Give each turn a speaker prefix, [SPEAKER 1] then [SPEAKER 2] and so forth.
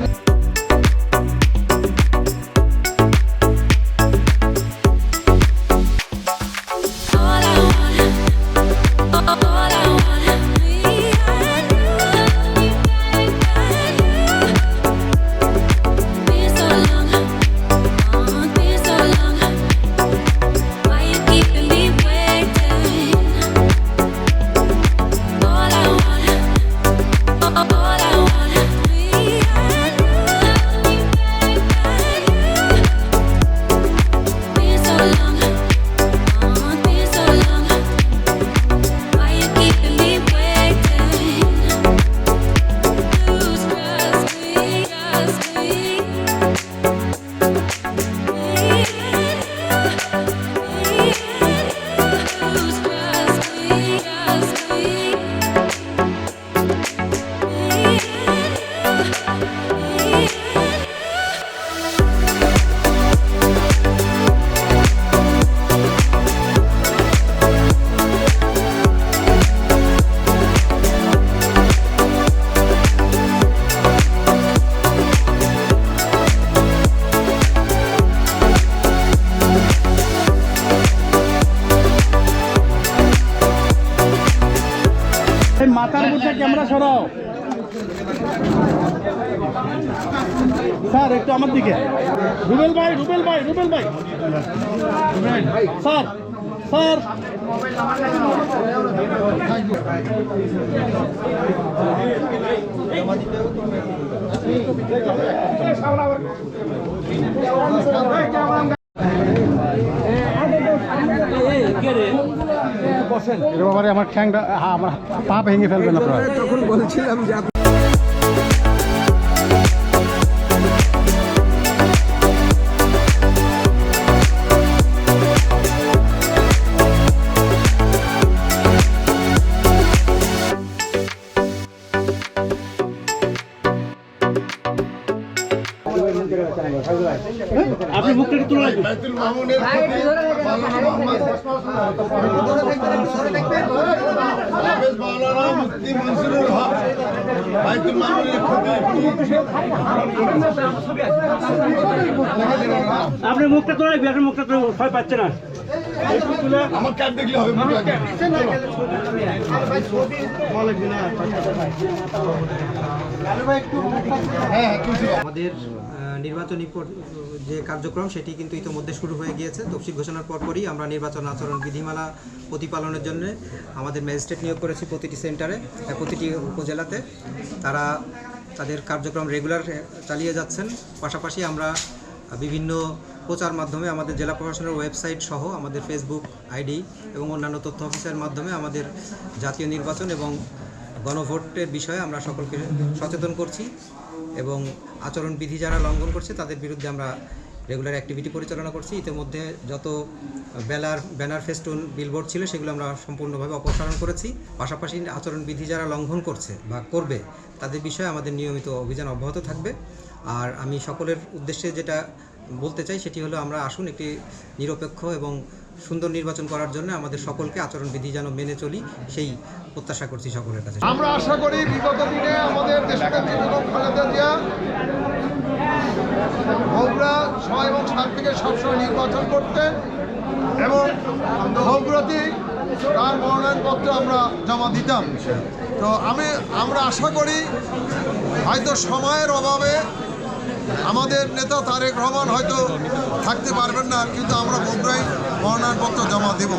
[SPEAKER 1] All
[SPEAKER 2] মাথার মধ্যে camera সরাও। স্যার, একটু আমার দিকে। রুবেল ভাই রুবেল ভাই রুবেল ভাই। Sir sir. এরকম আমার ঠ্যাংটা হ্যাঁ আমার পা ভেঙে ফেলবেন আপনারা।
[SPEAKER 3] তখন বলছিলাম যে আপনি
[SPEAKER 2] আপনি মুখটা একটু তুলে আপনি মুখটা তুলে রাখবেন আপনি মুখটা তুলে ভয় পাচ্ছে না।
[SPEAKER 4] আমার দেখলে হবে হ্যাঁ
[SPEAKER 3] আমাদের আহ, নির্বাচনী যে কার্যক্রম, সেটি কিন্তু ইতিমধ্যে শুরু হয়ে গিয়েছে। তফসিল ঘোষণার পরপরই আমরা নির্বাচন আচরণ বিধিমালা প্রতিপালনের জন্য আমাদের ম্যাজিস্ট্রেট নিয়োগ করেছি প্রতিটি সেন্টারে প্রতিটি উপজেলাতে। তারা তাদের কার্যক্রম রেগুলার চালিয়ে যাচ্ছেন। পাশাপাশি আমরা বিভিন্ন প্রচার মাধ্যমে আমাদের জেলা প্রশাসনের ওয়েবসাইট সহ আমাদের ফেসবুক আইডি এবং অন্যান্য তথ্য অফিসের মাধ্যমে আমাদের জাতীয় নির্বাচন এবং গণভোটের বিষয়ে আমরা সকলকে সচেতন করছি। এবং আচরণবিধি যারা লঙ্ঘন করছে, তাদের বিরুদ্ধে আমরা রেগুলার অ্যাক্টিভিটি পরিচালনা করছি। ইতিমধ্যে যত ব্যানার ব্যানার ফেস্টুন বিলবোর্ড ছিল, সেগুলো আমরা সম্পূর্ণভাবে অপসারণ করেছি। পাশাপাশি আচরণবিধি যারা লঙ্ঘন করছে বা করবে, তাদের বিষয়ে আমাদের নিয়মিত অভিযান অব্যাহত থাকবে। আর আমি সকলের উদ্দেশ্যে যেটা বলতে চাই, সেটি হলো আমরা আসুন একটি নিরপেক্ষ এবং সুন্দর নির্বাচন করার জন্য আমাদের সকলকে আচরণবিধি যেন মেনে চলি, সেই প্রত্যাশা করছি সকলের কাছে।
[SPEAKER 4] আমরা আশা করি বিগত দিনে আমাদের দেশনেত্রী থেকে সবসময় নির্বাচন করতে এবং সম্প্রতি তার মনোনয়নপত্র আমরা জমা দিতাম। তো আমি, আমরা আশা করি হয়তো সময়ের অভাবে আমাদের নেতা তারেক রহমান হয়তো থাকতে পারবেন না, কিন্তু আমরা বগুড়ায় মনোনয়নপত্র জমা দেব।